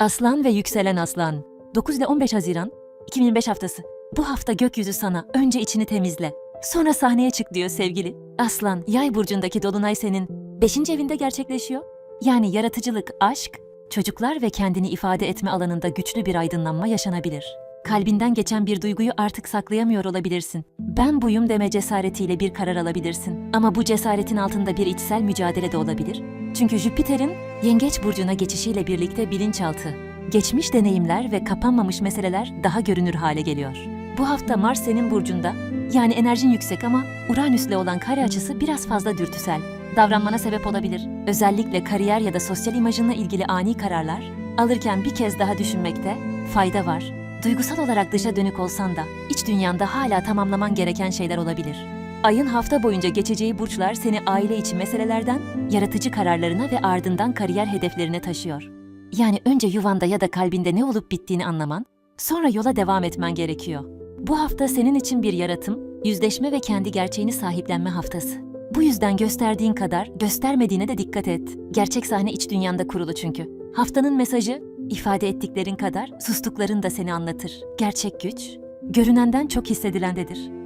Aslan ve yükselen aslan. 9 ile 15 Haziran 2025 haftası. Bu hafta gökyüzü sana önce içini temizle. Sonra sahneye çık diyor sevgili. Aslan, yay burcundaki dolunay senin 5. evinde gerçekleşiyor. Yani yaratıcılık, aşk, çocuklar ve kendini ifade etme alanında güçlü bir aydınlanma yaşanabilir. Kalbinden geçen bir duyguyu artık saklayamıyor olabilirsin. Ben buyum deme cesaretiyle bir karar alabilirsin. Ama bu cesaretin altında bir içsel mücadele de olabilir. Çünkü Jüpiter'in Yengeç burcuna geçişiyle birlikte bilinçaltı, geçmiş deneyimler ve kapanmamış meseleler daha görünür hale geliyor. Bu hafta Mars senin burcunda, yani enerjin yüksek ama Uranüs'le olan kare açısı biraz fazla dürtüsel. Davranmana sebep olabilir. Özellikle kariyer ya da sosyal imajınla ilgili ani kararlar alırken bir kez daha düşünmekte fayda var. Duygusal olarak dışa dönük olsan da iç dünyanda hala tamamlaman gereken şeyler olabilir. Ayın hafta boyunca geçeceği burçlar seni aile içi meselelerden yaratıcı kararlarına ve ardından kariyer hedeflerine taşıyor. Yani önce yuvanda ya da kalbinde ne olup bittiğini anlaman, sonra yola devam etmen gerekiyor. Bu hafta senin için bir yaratım, yüzleşme ve kendi gerçeğini sahiplenme haftası. Bu yüzden gösterdiğin kadar göstermediğine de dikkat et. Gerçek sahne iç dünyanda kurulu çünkü. Haftanın mesajı, ifade ettiklerin kadar sustukların da seni anlatır. Gerçek güç, görünenden çok hissedilendedir.